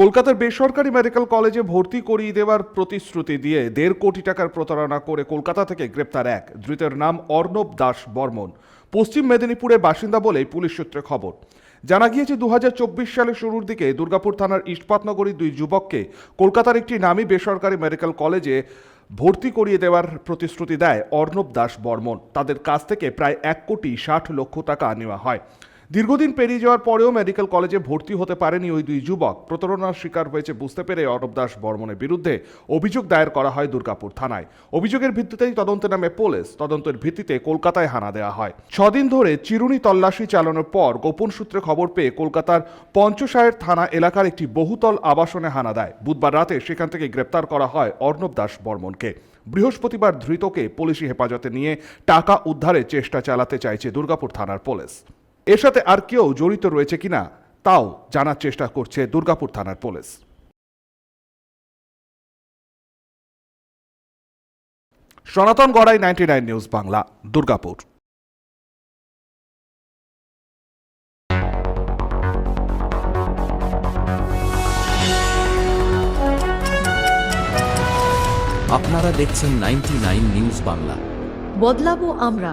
কলকাতার বেসরকারি মেডিকেল কলেজে ভর্তি করিয়ে দেওয়ার প্রতিশ্রুতি দিয়ে দেড় কোটি টাকার প্রতারণা করে কলকাতা থেকে গ্রেপ্তার এক। ধৃতের নাম অর্ণব দাস বর্মন। পশ্চিম মেদিনীপুরের বাসিন্দা বলেই পুলিশ সূত্রে খবর। জানা গিয়েছে দু হাজার চব্বিশ সালের শুরুর দিকে দুর্গাপুর থানার ইস্পাতনগরীর দুই যুবককে কলকাতার একটি নামী বেসরকারি মেডিকেল কলেজে ভর্তি করিয়ে দেওয়ার প্রতিশ্রুতি দেয় অর্ণব দাস বর্মন। তাদের কাছ থেকে প্রায় এক কোটি ষাট লক্ষ টাকা নেওয়া হয়। দীর্ঘদিন পেরিয়ে যাওয়ার পরেও মেডিকেল কলেজে ভর্তি হতে পারেনি ওই দুই যুবক। প্রতারণার শিকার হয়েছে বুঝতে পেরে অর্ণব দাস বর্মনের বিরুদ্ধে অভিযোগ দায়ের করা হয় দুর্গাপুর থানায়। অভিযোগের ভিত্তিতেই তদন্তে নামে পুলিশ। তদন্তের ভিত্তিতে কলকাতায় হানা দেওয়া হয়। ছদিন ধরে চিরুনি তল্লাশি চালানোর পর গোপন সূত্রে খবর পেয়ে কলকাতার পঞ্চশায়ের থানা এলাকার একটি বহুতল আবাসনে হানা দেয়। বুধবার রাতে সেখান থেকে গ্রেপ্তার করা হয় অর্ণব দাস বর্মনকে। বৃহস্পতিবার ধৃতকে পুলিশি হেফাজতে নিয়ে টাকা উদ্ধারের চেষ্টা চালাতে চাইছে দুর্গাপুর থানার পুলিশ। এর সাথে আর কেউ জড়িত রয়েছে কিনা তাও জানার চেষ্টা করছে দুর্গাপুর থানার police. Sanatan Garai ninety nine news Bangla Durgapur. আপনারা দেখছেন নাইনটি নিউজ বাংলা। বদলাবো আমরা